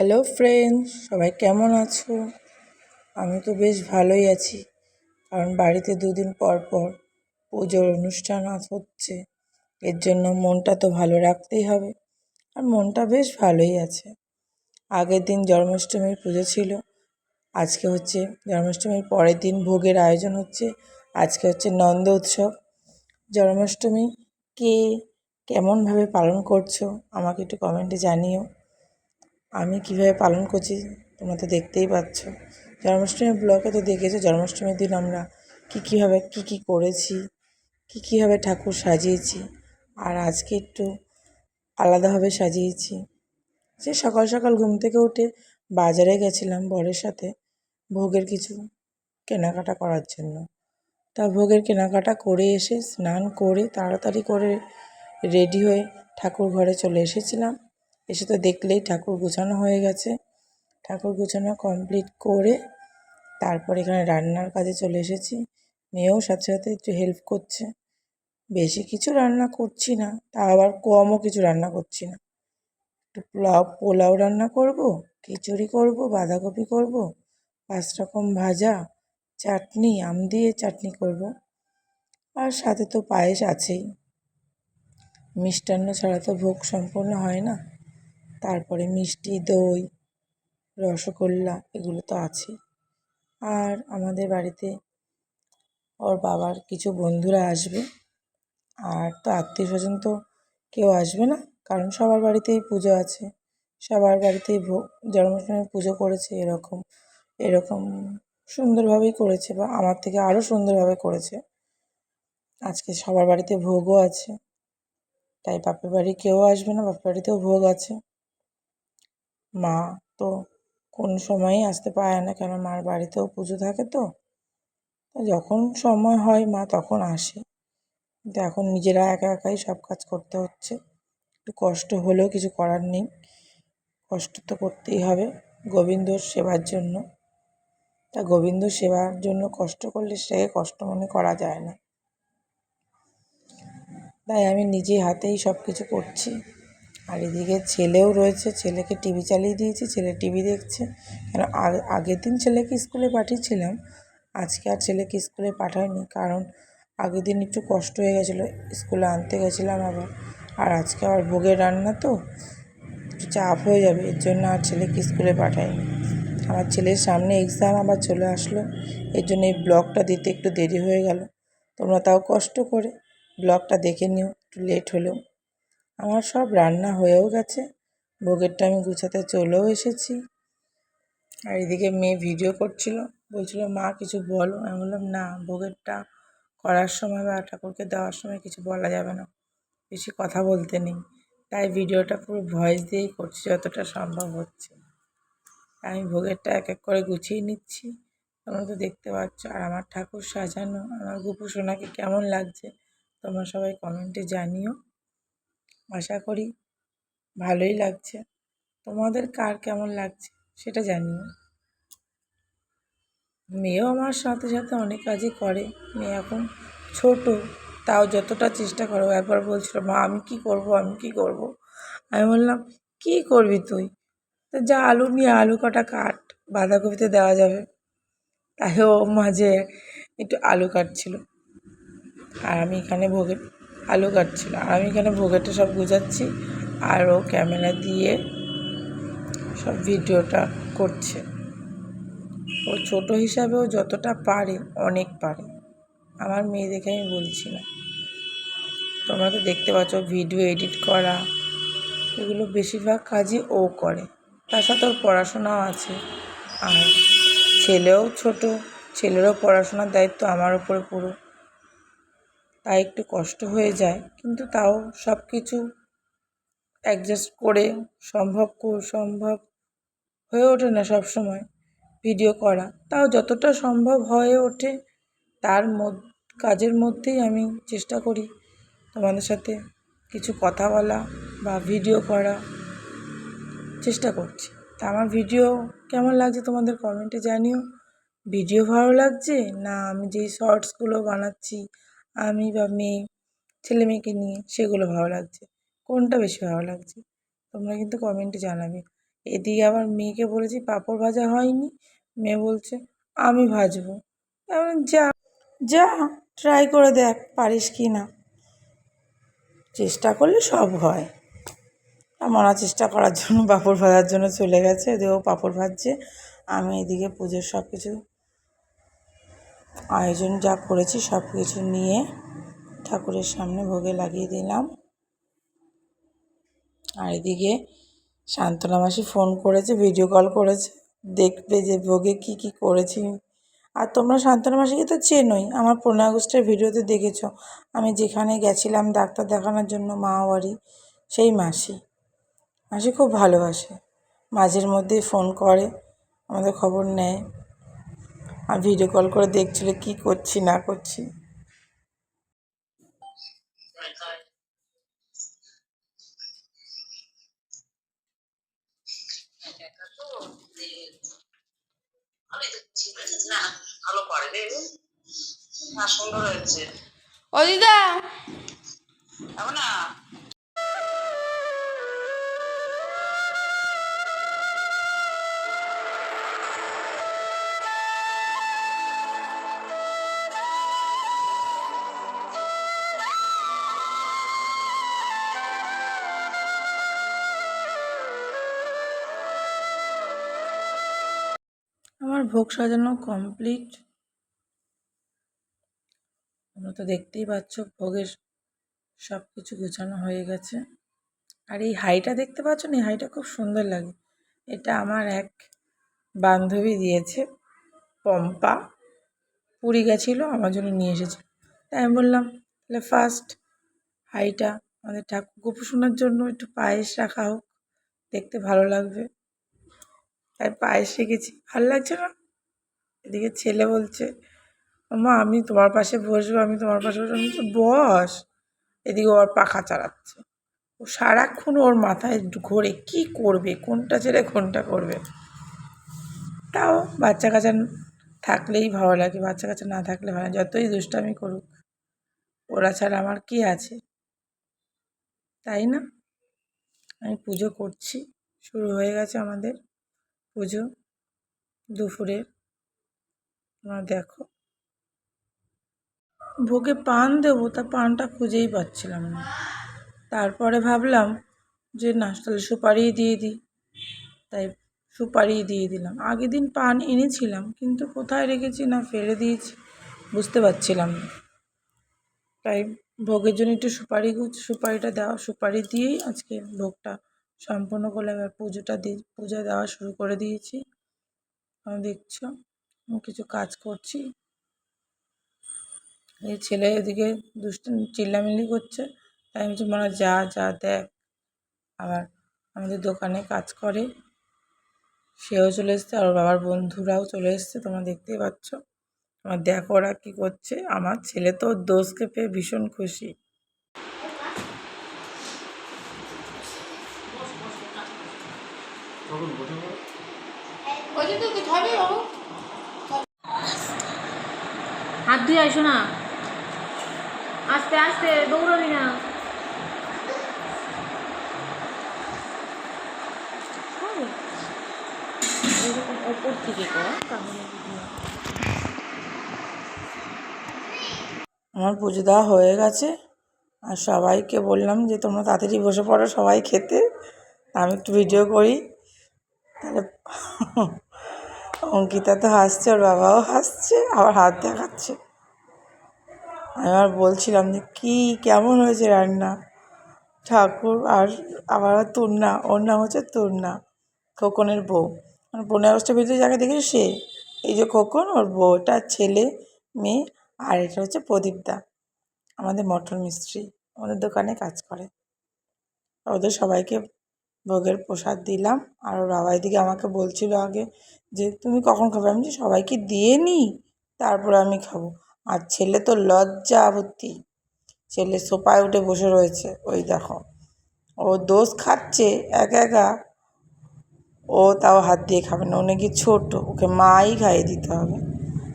Hello friends সবাই কেমন আছো? আমি তো বেশ ভালোই আছি, কারণ বাড়িতে দুদিন পর পর পুজোর অনুষ্ঠান হচ্ছে। এর জন্য মনটা তো ভালো রাখতেই হবে, আর মনটা বেশ ভালোই আছে। আগের দিন জন্মাষ্টমীর পুজো ছিল, আজকে হচ্ছে জন্মাষ্টমীর পরের দিন ভোগের আয়োজন হচ্ছে। আজকে হচ্ছে নন্দ উৎসব। জন্মাষ্টমী কে কেমনভাবে পালন করছ, আমাকে একটু কমেন্টে জানিও। আমি কীভাবে পালন করছি তোমরা তো দেখতেই পাচ্ছ। জন্মাষ্টমীর ব্লগে তো দেখেছ জন্মাষ্টমীর দিন আমরা কী কীভাবে কী কী করেছি, কী কীভাবে ঠাকুর সাজিয়েছি, আর আজকে একটু আলাদাভাবে সাজিয়েছি। সে সকাল সকাল ঘুম থেকে উঠে বাজারে গেছিলাম বরের সাথে ভোগের কিছু কেনাকাটা করার জন্য। তা ভোগের কেনাকাটা করে এসে স্নান করে তাড়াতাড়ি করে রেডি হয়ে ঠাকুর ঘরে চলে এসেছিলাম। এসে তো দেখলেই ঠাকুর গোছানো হয়ে গেছে। ঠাকুর গোছানো কমপ্লিট করে তারপর এখানে রান্নার কাজে চলে এসেছি। মেয়েও সাথে সাথে একটু হেল্প করছে। বেশি কিছু রান্না করছি না, তা আবার কমও কিছু রান্না করছি না। একটু পোলাও পোলাও রান্না করব, খিচুড়ি করব, বাঁধাকপি করব, পাঁচ রকম ভাজা, চাটনি, আম দিয়ে চাটনি করব। আর সাথে তো পায়েস আছেই। মিষ্টান্ন ছাড়া তো ভোগ সম্পূর্ণ হয় না। তারপরে মিষ্টি, দই, রসগোল্লা এগুলো তো আছেই। আর আমাদের বাড়িতে ওর বাবার কিছু বন্ধুরা আসবে। আর তো আত্মীয় স্বজন তো কেউ আসবে না, কারণ সবার বাড়িতেই পুজো আছে। সবার বাড়িতেই ভোগ জন্মাষ্টমীর পুজো করেছে এরকম এরকম সুন্দরভাবেই করেছে বা আমার থেকে আরও সুন্দরভাবে করেছে। আজকে সবার বাড়িতে ভোগও আছে। তাই বাপের বাড়ি কেউ আসবে না, বাপের বাড়িতেও ভোগ আছে। মা তো কোন সময়ই আসতে পারে না, কেন মার বাড়িতেও পুজো থাকে তো? যখন সময় হয় মা তখন আসে। কিন্তু এখন নিজেরা একা একাই সব কাজ করতে হচ্ছে। একটু কষ্ট হলেও কিছু করার নেই। কষ্ট তো করতেই হবে গোবিন্দর সেবার জন্য। তা গোবিন্দ সেবার জন্য কষ্ট করলে সেটাকে কষ্ট মনে করা যায় না। তাই আমি নিজে হাতেই সব কিছু করছি। আর এদিকে ছেলেও রয়েছে, ছেলেকে টিভি চালিয়ে দিয়েছি, ছেলে টিভি দেখছে। কেন আগের দিন ছেলেকে স্কুলে পাঠিয়েছিলাম, আজকে আর ছেলেকে স্কুলে পাঠাইনি কারণ আগের দিন একটু কষ্ট হয়ে গেছিল, স্কুলে আনতে গেছিলাম আবার। আর আজকে আবার ভোগের রান্না তো, একটু চাপ হয়ে যাবে, এর জন্য আর ছেলেকে স্কুলে পাঠাইনি আমার ছেলের সামনে এক্সাম আবার চলে আসলো, এর জন্য এই ব্লগটা দিতে একটু দেরি হয়ে গেল। তোমরা তাও কষ্ট করে ব্লগটা দেখে নিও, একটু লেট হলেও। আমার সব রান্না হয়েও গেছে। ভোগেরটা আমি গুছাতে চলেও এসেছি। আর এদিকে মেয়ে ভিডিও করছিল। বলছিল, মা, কিছু বলো? আমি বললাম, না ভোগেরটা করার সময় বা ঠাকুরকে দেওয়ার সময় কিছু বলা যাবে না। বেশি কথা বলতে নেই। তাই ভিডিওটা পুরো ভয়েস দিয়েই করছি, যতটা সম্ভব হচ্ছে। আমি ভোগেরটা এক এক করে গুছিয়ে নিচ্ছি। তোমরা তো দেখতে পাচ্ছ, আর আমার ঠাকুর সাজানো, আমার গুপু সোনাকে কেমন লাগছে, তোমরা সবাই কমেন্টে জানিও। আশা করি ভালোই লাগছে। তোমাদের কার কেমন লাগছে সেটা জানিও। মেয়েও আমার সাথে সাথে অনেক কাজই করে। মেয়ে এখন ছোট, তাও যতটা চেষ্টা করো। একবার বলছিল, মা, আমি কি করব, আমি কি করব? আমি বললাম, কি করবি তুই? তো যা আলু নিয়ে আলু কটা কাট, বাঁধাকপিতে দেওয়া যাবে। তাই ও মাঝে একটু আলু কাটছিল। আর আমি এখানে ভোগে আলু কাটছিল। আর আমি এখানে ভোগেটা সব গুজাচ্ছি আর ও ক্যামেরা দিয়ে সব ভিডিওটা করছে। ও ছোটো হিসাবেও যতটা পারে অনেক পারে। আমার মেয়ে দেখে আমি বলছি না। তোমরা তো দেখতে পাচ্ছ ভিডিও এডিট করা, এগুলো বেশিরভাগ কাজই ও করে। তার সাথে ওর পড়াশোনাও আছে। আর ছেলেও ছোট, ছেলেরও পড়াশোনার দায়িত্ব আমার উপরে পুরো। তাই একটু কষ্ট হয়ে যায়। কিন্তু তাও সব কিছু অ্যাডজাস্ট করে সম্ভব সম্ভব হয়ে ওঠে না সব সময় ভিডিও করা। তাও যতটা সম্ভব হয়ে ওঠে, তার কাজের মধ্যেই আমি চেষ্টা করি তোমাদের সাথে কিছু কথা বলা বা ভিডিও করা। চেষ্টা করছি। তা আমার ভিডিও কেমন লাগছে তোমাদের কমেন্টে জানিও। ভিডিও ভালো লাগছে না আমি যেই শর্টসগুলো বানাচ্ছি আমি বা মেয়ে, ছেলে মেয়েকে নিয়ে সেগুলো ভালো লাগছে। কোনটা বেশি ভালো লাগছে? তোমরা কিন্তু কমেন্টে জানাবে। এদিকে আবার মেয়েকে বলেছি, পাঁপড় ভাজা হয়নি? মেয়ে বলছে, আমি ভাজবো। এমন যা যা ট্রাই করে দেখ, পারিস কি না। চেষ্টা করলে সব হয়। আমরা চেষ্টা করার জন্য পাঁপড় ভাজার জন্য চলে গেছে। ওদিকেও পাঁপড় ভাজছে। আমি এদিকে পুজোর সব কিছু আয়োজন যা করেছি সব কিছু নিয়ে ঠাকুরের সামনে ভোগে লাগিয়ে দিলাম। আর এদিকে শান্তনা মাসি ফোন করেছে ভিডিও কল করেছে, দেখবে যে ভোগে কি কি করেছি। আর তোমরা শান্তনা মাসিকে তো চেনোই, আমার পনেরো আগস্টের ভিডিওতে দেখেছ। আমি যেখানে গেছিলাম ডাক্তার দেখানোর জন্য মা বাড়ি সেই মাসি। মাসি খুব ভালোবাসে, মাঝের মধ্যে ফোন করে, আমাদের খবর নেয়। আর ভিডিও কল করে দেখছিল কি করছি না করছি। না ভালো না সুন্দর হয়েছে। ও ভোগ সাজানো কমপ্লিট তোমরা তো দেখতেই পাচ্ছ, ভোগের সব কিছু গোছানো হয়ে গেছে। আর এই হাইটা দেখতে পাচ্ছ না? হাইটা খুব সুন্দর লাগে। এটা আমার এক বান্ধবী দিয়েছে, পম্পা। পুরী গেছিল, আমার জন্য নিয়ে এসেছে। তাই আমি বললাম, তাহলে ফার্স্ট হাইটা আমাদের ঠাকুর, গোপুসোনার জন্য একটু পায়েস রাখা হোক, দেখতে ভালো লাগবে। তাই পায়েস রেখেছি। ভালো লাগছে না? এদিকে ছেলে বলছে মা আমি তোমার পাশে বসবো আমি তোমার পাশে বসবো। বলছি, বস। এদিকে ওর পাখা চালাচ্ছে। ও সারাক্ষণ ওর মাথায় ঘোরে কি করবে? কোনটা ছেড়ে কোনটা করবে? তাও বাচ্চা কাচ্চা থাকলেই ভালো লাগে বাচ্চা কাচ্চা না থাকলে ভালো। যতই দুষ্টামি করুক ওরা ছাড়া আমার কি আছে? তাই না? আমি পুজো করছি শুরু হয়ে গেছে আমাদের পুজো দুপুরের। তোমরা দেখো। ভোগে পান দেবো, তা পানটা খুঁজেই পাচ্ছিলাম না। তারপরে ভাবলাম যে, না, তাহলে সুপারি দিয়ে দিই। তাই সুপারি দিয়ে দিলাম। আগের দিন পান এনেছিলাম, কিন্তু কোথায় রেখেছি না ফেলে দিয়েছি, বুঝতে পারছিলাম না। তাই ভোগের জন্য একটু সুপারি সুপারিটা দেওয়া, সুপারি দিয়েই আজকে ভোগটা সম্পূর্ণ করলাম। এবার পুজোটা দিয়ে, পূজা দেওয়া শুরু করে দিয়েছি। দেখছ কিছু কাজ করছি। এই ছেলে এদিকে দুষ্ট চিল্লামিল্লি করছে। তাই আমি বলছি মনে হয় যা যা দেখ। আবার আমাদের দোকানে কাজ করে। সেও চলে এসছে আর বাবার বন্ধুরাও চলে এসছে তোমরা দেখতেই পাচ্ছ। তোমার দেখো ওরা কী করছে। আমার ছেলে তো ওর দোষকে পেয়ে ভীষণ খুশি। ওই যে তো কিছু হবে বাবু হাত ধুয়ে আসো না। আস্তে আস্তে, দৌড়বি না। আমার পুজো দেওয়া হয়ে গেছে। আর সবাইকে বললাম যে, তোমরা তাড়াতাড়ি বসে পড়ো সবাই খেতে। আমি একটু ভিডিও করি। তাহলে অঙ্কিতা তো হাসছে, ওর বাবাও হাসছে, আবার হাত দেখাচ্ছে। আমি আবার বলছিলাম যে, কী, কেমন হয়েছে রান্না? ঠাকুর আর আবার তুর্না ওর নাম হচ্ছে তুর্না খোকনের বউ। মানে পনেরো আগস্টের ভিতরে যাকে দেখেছি সে? এই যে খোকন, ওর বউ এটা ছেলে, মেয়ে, আর এটা হচ্ছে প্রদীপদা আমাদের মটর মিস্ত্রি, আমাদের দোকানে কাজ করে। ওদের সবাইকে ভোগের প্রসাদ দিলাম। আর বাবা এদিকে আমাকে বলছিল আগে যে, তুমি কখন খাবে? আমি যে সবাইকে দিয়ে নিই তারপরে আমি খাব। আর ছেলে তো লজ্জা ভর্তি ছেলে সোফায় উঠে বসে রয়েছে। ওই দেখো। ও দোষ খাচ্ছে একা একা। ও তাও হাত দিয়ে খাবে না। ও নাকি ছোটো। ওকে মাই খাইয়ে দিতে হবে।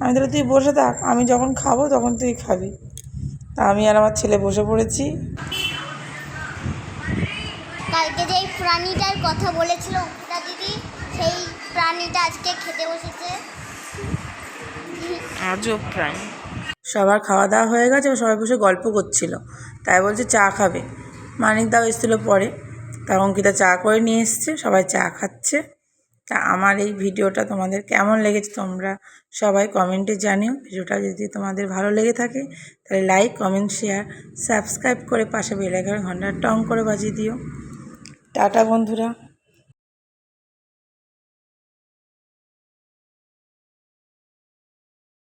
আমি তাহলে তুই বসে থাক। আমি যখন খাব তখন তুই খাবি। তা আমি আর আমার ছেলে বসে পড়েছি। কালকে যেই প্রাণীটার কথা বলেছিল উপিতা দিদি সেই প্রাণীটা আজকে খেতে বসেছে। আজব প্রাণী। সবার খাওয়া দাওয়া হয়ে গেছে সবাই বসে গল্প করছিল। তাই বলছে চা খাবে। মানিক দাও এসেছিল পরে। তা অঙ্কিতা চা করে নিয়ে এসছে সবাই চা খাচ্ছে। তা আমার এই ভিডিওটা তোমাদের কেমন লেগেছে তোমরা সবাই কমেন্টে জানিও। ভিডিওটা যদি তোমাদের ভালো লেগে থাকে তাহলে লাইক কমেন্ট শেয়ার সাবস্ক্রাইব করে পাশে বেলাইকার ঘণ্টা টং করে বাজিয়ে দিও। টাটা বন্ধুরা।